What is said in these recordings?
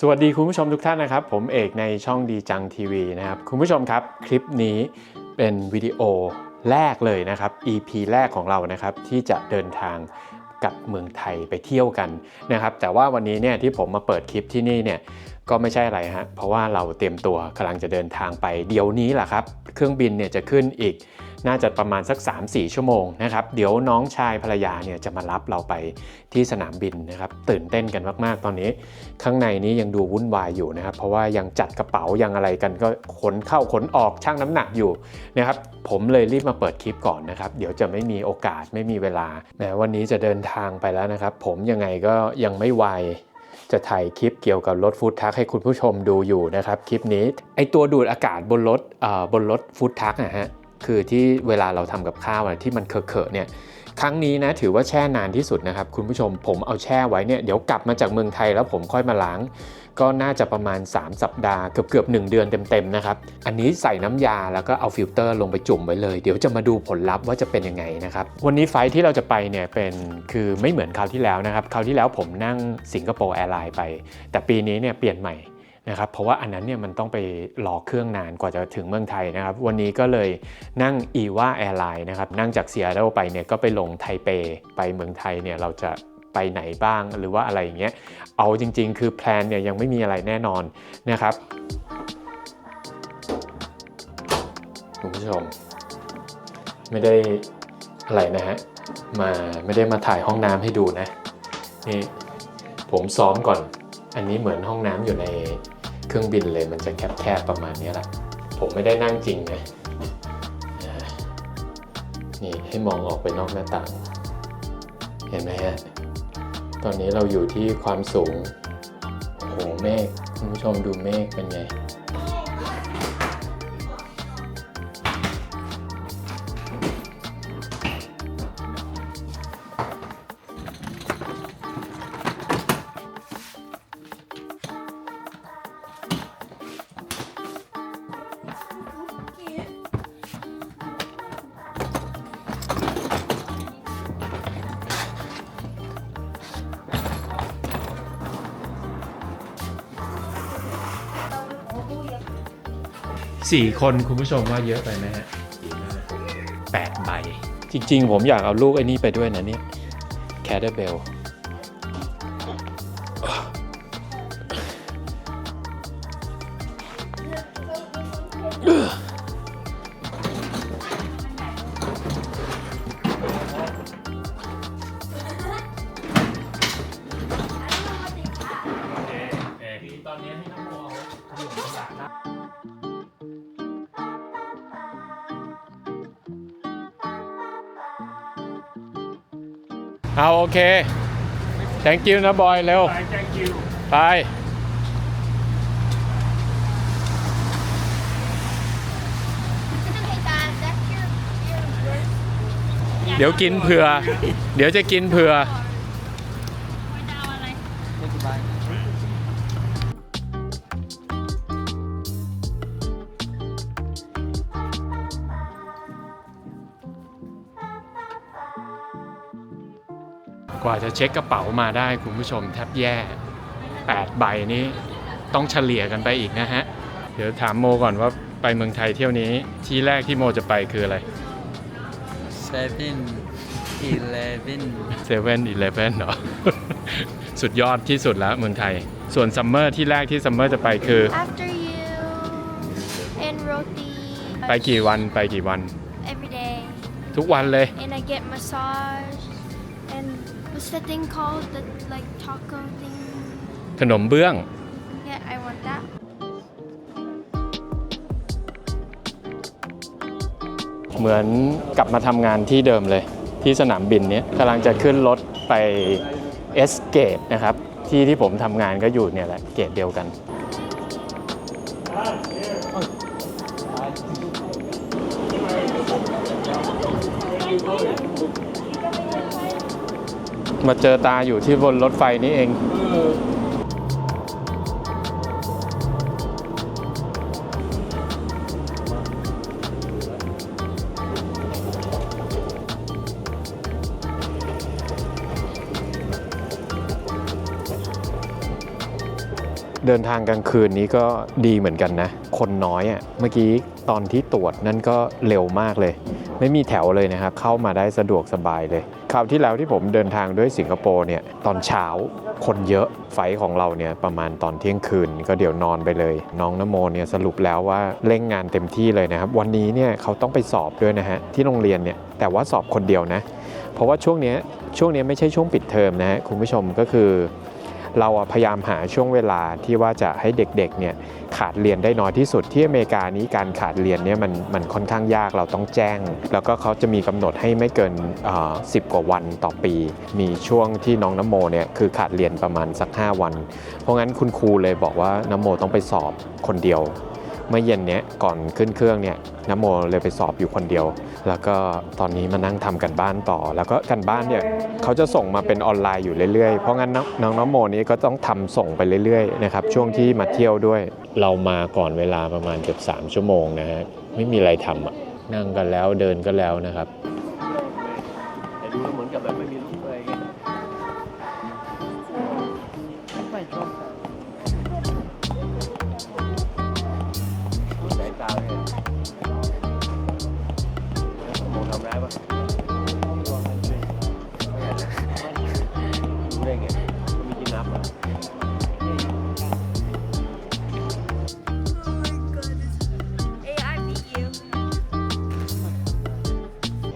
สวัสดีคุณผู้ชมทุกท่านนะครับ ผมเอกในช่องดีจังทีวีนะครับ คุณผู้ชมครับคลิปนี้เป็นวิดีโอแรกเลยนะครับ EP แรกของเรานะครับที่จะเดินทางกับเมืองไทยไปเที่ยวกันนะครับ แต่ว่าวันนี้เนี่ยที่ผมมาเปิดคลิปที่นี่เนี่ยก็ไม่ใช่อะไรฮะเพราะว่าเราเตรียมตัวกำลังจะเดินทางไปเดี๋ยวนี้แหละครับ เครื่องบินเนี่ยจะขึ้นอีก น่าจะประมาณสัก 3-4 ชั่วโมงนะครับเดี๋ยวน้องชายภรรยาเนี่ยจะมารับเราไปที่สนามบินนะครับตื่นเต้นกันมากๆ ตอนนี้ ข้างในนี้ยังดูวุ่นวายอยู่นะครับเพราะว่ายังจัดกระเป๋ายังอะไรกันก็ขนเข้าขนออกชั่งน้ำหนักอยู่นะครับผมเลยรีบมาเปิดคลิปก่อนนะครับเดี๋ยวจะไม่มีโอกาสไม่มีเวลาแม้วันนี้จะเดินทางไปแล้วนะครับ ผมยังไงก็ยังไม่ไวจะถ่ายคลิปเกี่ยวกับรถฟู้ดทักให้คุณผู้ชมดูอยู่นะครับ คลิปนี้ไอตัวดูดอากาศบนรถเอ่อบนรถฟู้ดทักนะฮะ คือที่เวลาเราทำกับข้าวอะที่มันเคอะๆเนี่ยครั้งนี้นะถือว่าแช่นานที่สุดนะครับ คุณผู้ชมผมเอาแช่ไว้เนี่ยเดี๋ยวกลับมาจากเมืองไทยแล้วผมค่อยมาล้าง ก็น่าจะประมาณ 3 สัปดาห์เกือบเกือบ1เดือนเต็มๆนะครับ อันนี้ใส่น้ำยาแล้วก็เอาฟิลเตอร์ลงไปจุ่มไว้เลย เดี๋ยวจะมาดูผลลัพธ์ว่าจะเป็นยังไงนะครับ วันนี้ไฟล์ที่เราจะไปเนี่ยเป็นคือไม่เหมือนคราวที่แล้วนะครับคราวที่แล้วผมนั่งสิงคโปร์แอร์ไลน์ไป แต่ปีนี้เนี่ยเปลี่ยนใหม่ นะครับเพราะว่าอันนั้นเนี่ยมันต้องไปรอเครื่องนานกว่าจะถึงเมืองไทยนะครับวันนี้ก็เลยนั่ง e v a Airline นะครับนั่งจากเซีแอตเทิลไปเนี่ยก็ไปลงไทเปไปเมืองไทยเนี่ยเราจะไปไหนบ้างหรือว่าอะไรอย่างเงี้ยเอาจริง ๆ คือแพลนเนี่ยยังไม่มีอะไรแน่นอนนะครับคุณผู้ชม ไม่ได้อะไรนะฮะมาไม่ได้มาถ่ายห้องน้ำให้ดูนะนี่ผมซ้อมก่อน อันนี้เหมือนห้องน้ำอยู่ในเครื่องบินเลยมันจะแคบๆประมาณนี้แหละผมไม่ได้นั่งจริงนะนี่ให้มองออกไปนอกหน้าต่าง เห็นไหมฮะ ตอนนี้เราอยู่ที่ความสูงโอ้โหเมฆคุณผู้ชมดูเมฆเป็นไง สี่คนคุณผู้ชมว่าเยอะไปไหมฮะแปดใบ จริงๆ ผมอยากเอาลูกไอ้นี่ไปด้วยนะเนี่ยแคดเบล เอาโอเค thank you นะบอยเร็ว thank you ไป Hey guys, that's your your worst เดี๋ยวกินเผื่อ เดี๋ยวจะกินเผื่อ กว่าจะเช็คกระเป๋ามาได้คุณผู้ชมแทบแย่ 8 ใบนี้ต้องเฉลี่ยกันไปอีกนะฮะ เดี๋ยวถามโมก่อนว่าไปเมืองไทยเที่ยวนี้ที่แรกที่โมจะไปคืออะไร seven eleven เซเว่นอีเลฟเว่นเหรอ สุดยอดที่สุดแล้วเมืองไทย ส่วนซัมเมอร์ที่แรกที่ซัมเมอร์จะไปคือ after you and roti ไปกี่วันไปกี่วัน every day ทุกวันเลย and I get massage and what's the thing called the like taco thing ขนมเบื้อง yeah I want that เหมือนกลับมาทำงานที่เดิมเลย ที่สนามบินเนี้ยกำลังจะขึ้นรถไปเอสเกตนะครับ ที่ที่ผมทำงานก็อยู่เนี่ยแหละเกตเดียวกัน มาเจอตาอยู่ที่บนรถไฟนี้เองเดินทางกลางคืนนี้ก็ดีเหมือนกันนะ คนน้อยอะ่ะ เมื่อกี้ตอนที่ตรวจนั่นก็เร็วมากเลย ไม่มีแถวเลยนะครับ เข้ามาได้สะดวกสบายเลย คราวที่แล้วที่ผมเดินทางด้วยสิงคโปร์เนี่ย ตอนเช้าคนเยอะไฟของเราเนี่ยประมาณตอนเที่ยงคืน ก็เดี๋ยวนอนไปเลย น้องนโมเนี่ยสรุปแล้วว่าเร่งงานเต็มที่เลยนะครับ วันนี้เนี่ยเขาต้องไปสอบด้วยนะฮะที่โรงเรียนเนี่ยแต่ว่าสอบคนเดียวนะ เพราะว่าช่วงนี้ช่วงนี้ไม่ใช่ช่วงปิดเทอมนะฮะคุณผู้ชมก็คือ เราพยายามหาช่วงเวลาที่ว่าจะให้เด็กๆเนี่ยขาดเรียนได้น้อยที่สุดที่อเมริกานี้การขาดเรียนเนี่ยมันมันค่อนข้างยากเราต้องแจ้ง แล้วก็เขาจะมีกำหนดให้ไม่เกินสิบกว่าวันต่อปี มีช่วงที่น้องน้ำโมเนี่ยคือขาดเรียนประมาณสัก 5 วัน เพราะงั้นคุณครูเลยบอกว่าน้ำโมต้องไปสอบคนเดียวเมื่อเย็นเนี้ยก่อนขึ้นเครื่องเนี่ยน้ำโมเลยไปสอบอยู่คนเดียว แล้วก็ตอนนี้มานั่งทำกันบ้านต่อ แล้วก็กันบ้านเนี่ยเขาจะส่งมาเป็นออนไลน์อยู่เรื่อยๆ เพราะงั้นน้องน้องโมนี้ก็ต้องทำส่งไปเรื่อยๆนะครับช่วงที่มาเที่ยวด้วย เรามาก่อนเวลาประมาณเกือบ3ชั่วโมงนะฮะไม่มีอะไรทำอะนั่งกันแล้วเดินก็แล้วนะครับ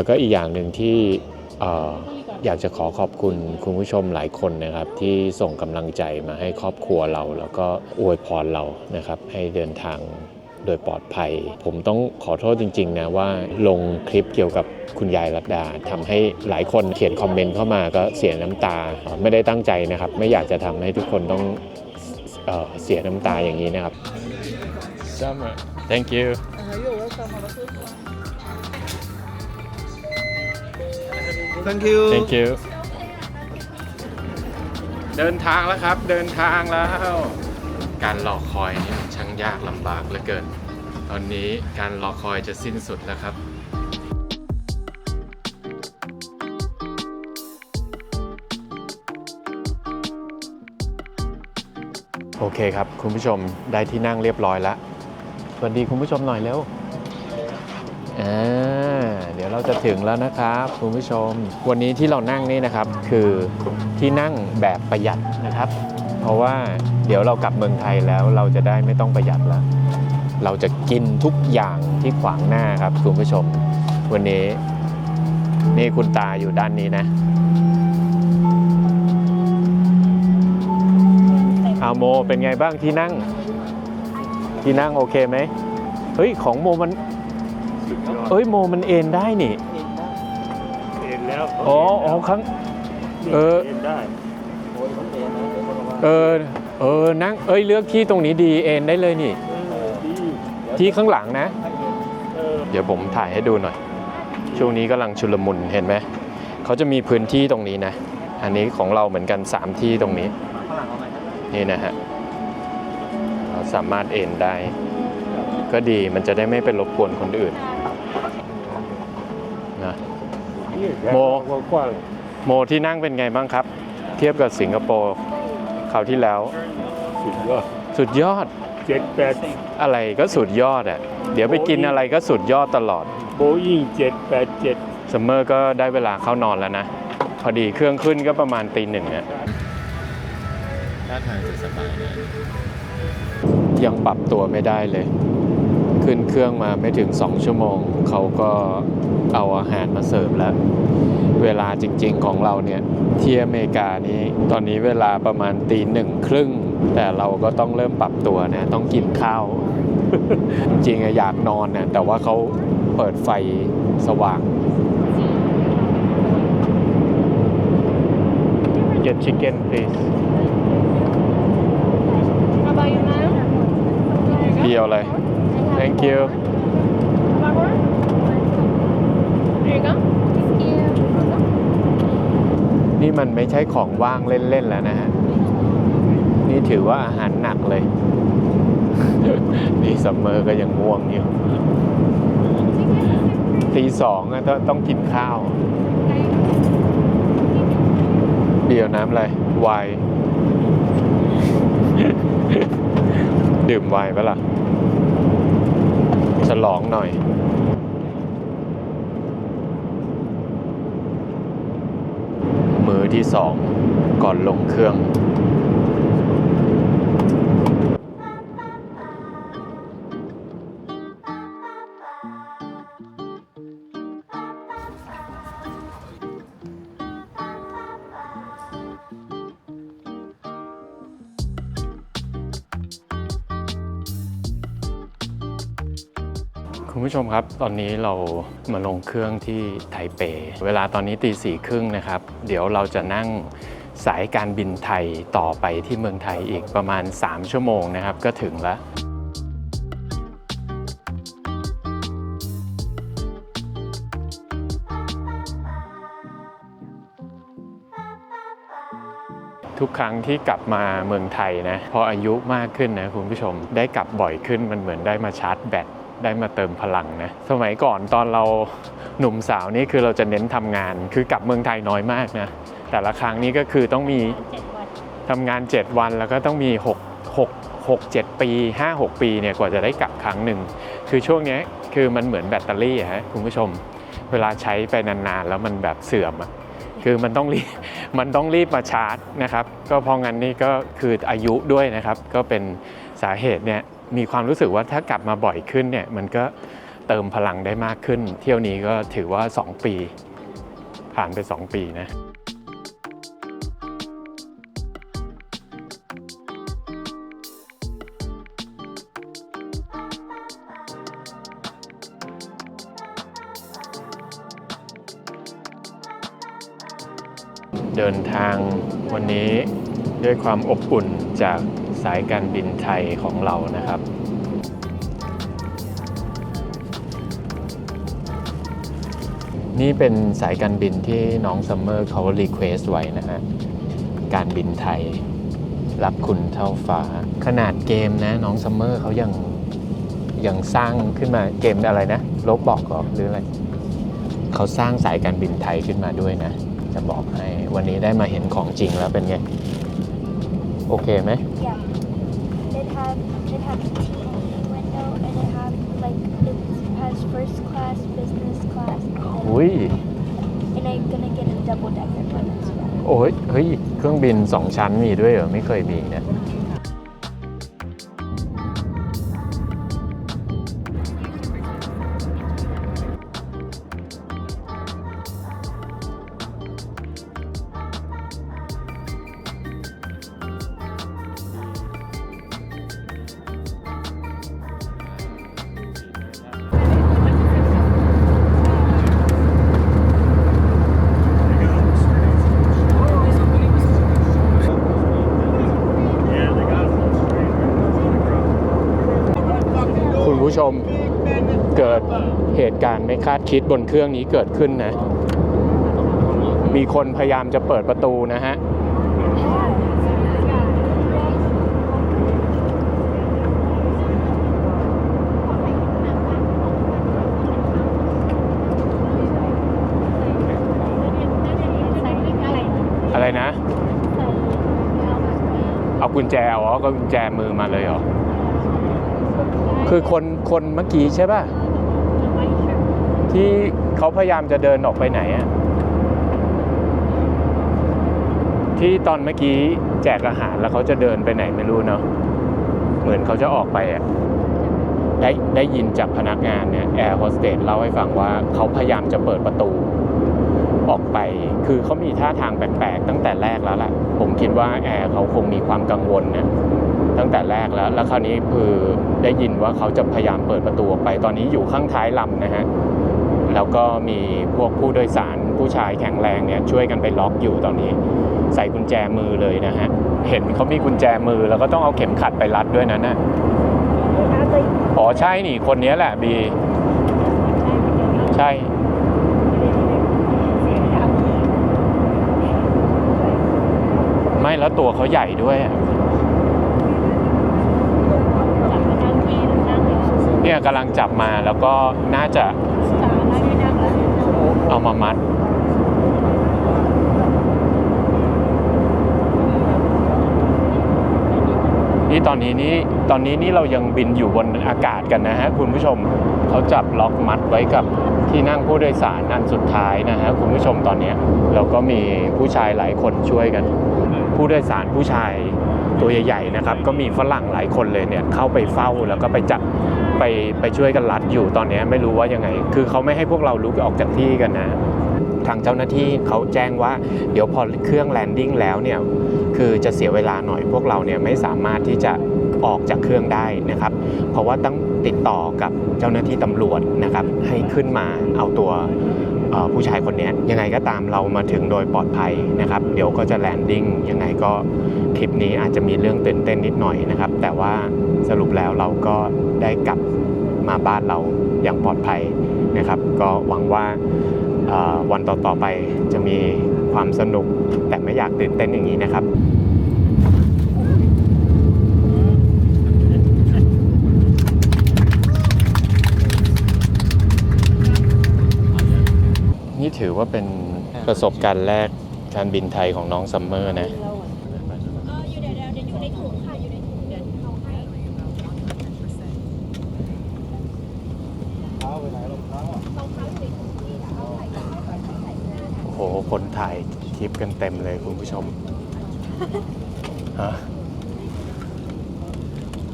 แล้วก็อีกอย่างหนึ่งที่เอ่ออยากจะขอขอบคุณคุณผู้ชมหลายคนนะครับ ที่ส่งกำลังใจมาให้ครอบครัวเรา แล้วก็อวยพรเรานะครับ ให้เดินทางโดยปลอดภัย ผมต้องขอโทษจริง ๆ นะว่าลงคลิปเกี่ยวกับคุณยายรัตดาทำให้หลายคนเขียนคอมเมนต์เข้ามาก็เสียน้ำตาไม่ได้ตั้งใจนะครับ ไม่อยากจะทำให้ทุกคนต้องเอ่อเสียน้ำตาอย่างนี้นะครับ Summer thank you Thank you Thank you เดินทางแล้วครับ เดินทางแล้ว การรอคอยนี่มันช่างยากลำบากเหลือเกิน ตอนนี้การรอคอยจะสิ้นสุดแล้วครับ โอเคครับ คุณผู้ชมได้ที่นั่งเรียบร้อยแล้วสวัสดีคุณผู้ชมหน่อยเร็ว อ่าเดี๋ยวเราจะถึงแล้วนะครับคุณผู้ชม วันนี้ที่เรานั่งนี่นะครับ คือที่นั่งแบบประหยัดนะครับ เพราะว่าเดี๋ยวเรากลับเมืองไทยแล้วเราจะได้ไม่ต้องประหยัดแล้วเราจะกินทุกอย่างที่ขวางหน้าครับคุณผู้ชม วันนี้นี่คุณตาอยู่ด้านนี้นะอาโมเป็นไงบ้างที่นั่ง ที่นั่งโอเคไหมเฮ้ยของโมมัน เอ้ยโมมันเอ็นได้นี่เอ็นแล้วอ๋ออ๋อครั้ง เออ เอ็นได้โอ้ยเขาเอ็นนะเดี๋ยวคนละว่าเออเออนั่งเอ้ยเลือกที่ตรงนี้ดีเอ็นได้เลยนี่ เออดีที่ข้างหลังนะเออเดี๋ยวผมถ่ายให้ดูหน่อย ช่วงนี้กำลังชุลมุนเห็นไหมเขาจะมีพื้นที่ตรงนี้นะ อันนี้ของเราเหมือนกัน 3 ที่ตรงนี้นี่นะฮะเราสามารถเอ็นได้ ก็ดีมันจะได้ไม่ไปรบกวนคนอื่นนะ โมกว้างโมที่นั่งเป็นไงบ้างครับ เทียบกับสิงคโปร์คราวที่แล้วๆสุดยอดสุดยอดเจ็ดแปดอะไรก็สุดยอดอะเดี๋ยวไปกินอะไรก็สุดยอดตลอดโบอิงเจ็ดแปดเจ็ดซัมเมอร์ก็ได้เวลาเข้านอนแล้วนะ พอดีเครื่องขึ้นก็ประมาณตีหนึ่งอะท่าทางจะสบายนะยังปรับตัวไม่ได้เลย ขึ้นเครื่องมาไม่ถึง 2 ชั่วโมง เขาก็เอาอาหารมาเสิร์ฟแล้ว เวลาจริงๆของเราเนี่ยที่อเมริกานี้ตอนนี้เวลาประมาณตีหนึ่งครึ่ง แต่เราก็ต้องเริ่มปรับตัวนะต้องกินข้าว จริงๆอะอยากนอนนะแต่ว่าเขาเปิดไฟสว่าง Get chicken please How about you, ma'am? พี่เอาอะไร Thank you There you go. Thank you. นี่มันไม่ใช่ของว่างเล่น ๆ แล้วนะฮะ นี่ถือว่าอาหารหนักเลย นี่ซัมเมอร์ก็ยังง่วงอยู่ตีสองอะต้องต้องกินข้าวเบียวน้ำอะไรไวน์ดื่มไวน์ปะล่ะ ฉลองหน่อยมือที่สองก่อนลงเครื่อง คุณผู้ชมครับ ตอนนี้เรามาลงเครื่องที่ไทเป เวลาตอนนี้ตีสี่ครึ่งนะครับ เดี๋ยวเราจะนั่งสายการบินไทยต่อไปที่เมืองไทยอีกประมาณ 3 ชั่วโมงนะครับ ก็ถึงแล้วทุกครั้งที่กลับมาเมืองไทยนะ พออายุมากขึ้นนะคุณผู้ชมได้กลับบ่อยขึ้นมันเหมือนได้มาชาร์จแบต ได้มาเติมพลังนะ สมัยก่อนตอนเราหนุ่มสาวนี่คือเราจะเน้นทำงาน คือกลับเมืองไทยน้อยมากนะ แต่ละครั้งนี้ก็คือต้องมีทำงาน 7 วันแล้วก็ต้องมี 6 6 6 7 ปี 5 6 ปีเนี่ยกว่าจะได้กลับครั้งหนึ่ง คือช่วงนี้คือมันเหมือนแบตเตอรี่อะฮะคุณผู้ชม เวลาใช้ไปนานๆ แล้วมันแบบเสื่อมอะคือมันต้องรีบมันต้องรีบมาชาร์จนะครับ ก็เพราะงั้นนี่ก็คืออายุด้วยนะครับ ก็เป็นสาเหตุเนี่ย มีความรู้สึกว่าถ้ากลับมาบ่อยขึ้นเนี่ยมันก็เติมพลังได้มากขึ้น เที่ยวนี้ก็ถือว่า 2 ปี ผ่านไป 2 ปีนะเดินทางวันนี้ด้วยความอบอุ่นจาก สายการบินไทยของเรานะครับนี่เป็นสายการบินที่น้องซัมเมอร์เขารีเควสไว้นะฮะ การบินไทย รับคุณเท่าฟ้า ขนาดเกมนะน้องซัมเมอร์เขายังยังสร้างขึ้นมาเกมอะไรนะลบบอกหรอหรืออะไร เขาสร้างสายการบินไทยขึ้นมาด้วยนะ จะบอกให้ วันนี้ได้มาเห็นของจริงแล้วเป็นไง โอเคไหม Yeah. It have it have a TV window and it have like it has first class, business class, and, อุ้ย and I'm gonna get a double decker one as well. โอ้ยเฮ้ย เครื่องบินสองชั้นมีด้วยเหรอ ไม่เคยมีนะ คาดคิดบนเครื่องนี้เกิดขึ้นนะ มีคนพยายามจะเปิดประตูนะฮะอะไรนะ เอากุญแจเอาอ๋อก็กุญแจมือมาเลยเหรอ คือคนคนเมื่อกี้ใช่ป่ะ ที่เขาพยายามจะเดินออกไปไหนอะที่ตอนเมื่อกี้แจกอาหารแล้วเขาจะเดินไปไหนไม่รู้เนาะเหมือนเขาจะออกไปอะได้ได้ยินจากพนักงานเนี่ยแอร์โฮสเตสเล่าให้ฟังว่าเขาพยายามจะเปิดประตูออกไป คือเขามีท่าทางแปลกๆตั้งแต่แรกแล้วแหละผมคิดว่าแอร์เขาคงมีความกังวลนะตั้งแต่แรกแล้ว แล้วคราวนี้คือได้ยินว่าเขาจะพยายามเปิดประตูออกไป ตอนนี้อยู่ข้างท้ายลำนะฮะ แล้วก็มีพวกผู้โดยสารผู้ชายแข็งแรงเนี่ยช่วยกันไปล็อกอยู่ตอนนี้ ใส่กุญแจมือเลยนะฮะ เห็นเขามีกุญแจมือแล้วก็ต้องเอาเข็มขัดไปรัดด้วยนะน่ะอ๋อใช่นี่คนนี้แหละบีใช่ ไม่แล้วตัวเขาใหญ่ด้วยเนี่ยกำลังจับมาแล้วก็น่าจะ เอามามัด นี่ตอนนี้นี่ตอนนี้นี่เรายังบินอยู่บนอากาศกันนะฮะคุณผู้ชมเขาจับล็อกมัดไว้กับที่นั่งผู้โดยสารอันสุดท้ายนะฮะคุณผู้ชมตอนนี้เราก็มีผู้ชายหลายคนช่วยกัน ผู้โดยสารผู้ชายตัวใหญ่ๆนะครับ ก็มีฝรั่งหลายคนเลยเนี่ยเข้าไปเฝ้าแล้วก็ไปจับ ไปไปช่วยกันรัดอยู่ตอนนี้ไม่รู้ว่ายังไง คือเขาไม่ให้พวกเราลุกออกจากที่กันนะทางเจ้าหน้าที่เขาแจ้งว่าเดี๋ยวพอเครื่องแลนดิ้งแล้วเนี่ยคือจะเสียเวลาหน่อยพวกเราเนี่ยไม่สามารถที่จะออกจากเครื่องได้นะครับ เพราะว่าต้องติดต่อกับเจ้าหน้าที่ตำรวจนะครับ ให้ขึ้นมาเอาตัวผู้ชายคนนี้ยยังไงก็ตามเรามาถึงโดยปลอดภัยนะครับ เดี๋ยวก็จะแลนดิ้งยังไงก็คลิปนี้อาจจะมีเรื่องตื่นเต้นนิดหน่อยนะครับ แต่ว่า สรุปแล้วเราก็ได้กลับมาบ้านเราอย่างปลอดภัยนะครับ ก็หวังว่าวันต่อๆไปจะมีความสนุกแต่ไม่อยากตื่นเต้นอย่างนี้นะครับนี่ถือว่าเป็นประสบการณ์แรกการบินไทยของน้องซัมเมอร์นะ โอ้โห คนถ่ายคลิปกันเต็มเลยคุณผู้ชมฮะ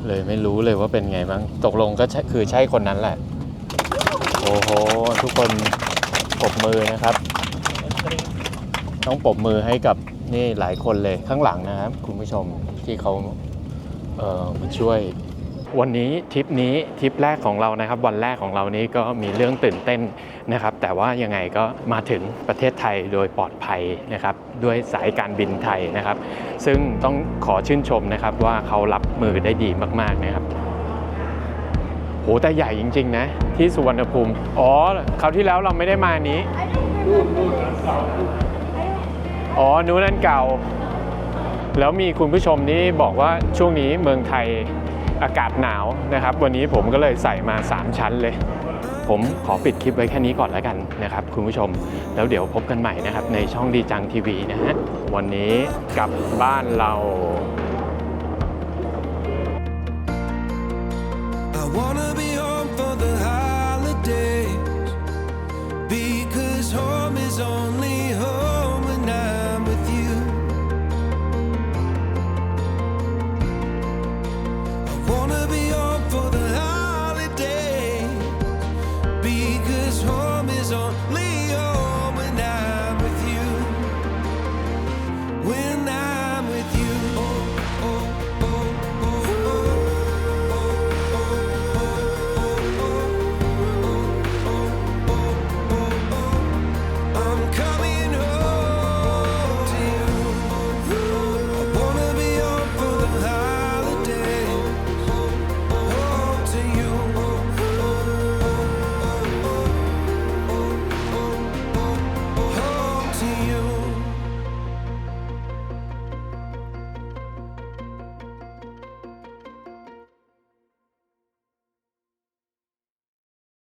เลยไม่รู้เลยว่าเป็นไงบ้าง ตกลงก็คือใช่คนนั้นแหละ โอ้โห ทุกคนปบมือนะครับ ต้องปบมือให้กับนี่หลายคนเลยข้างหลังนะครับ คุณผู้ชมที่เขาเอ่อมาช่วย วันนี้ทริปนี้ทริปแรกของเรานะครับ วันแรกของเรานี้ก็มีเรื่องตื่นเต้นนะครับ แต่ว่ายังไงก็มาถึงประเทศไทยโดยปลอดภัยนะครับ ด้วยสายการบินไทยนะครับ ซึ่งต้องขอชื่นชมนะครับว่าเขารับมือได้ดีมาก ๆนะครับโหแต่ใหญ่จริง ๆ นะ ที่สุวรรณภูมิ อ๋อคราวที่แล้วเราไม่ได้มานี้อ๋อนู้นนั่นเก่า แล้วมีคุณผู้ชมนี่บอกว่าช่วงนี้เมืองไทย อากาศหนาวนะครับ วันนี้ผมก็เลยใส่มา 3 ชั้นเลย ผมขอปิดคลิปไว้แค่นี้ก่อนแล้วกันนะครับ คุณผู้ชมแล้วเดี๋ยวพบกันใหม่นะครับ ในช่องดีจังทีวีนะฮะวันนี้กลับบ้านเรา home is only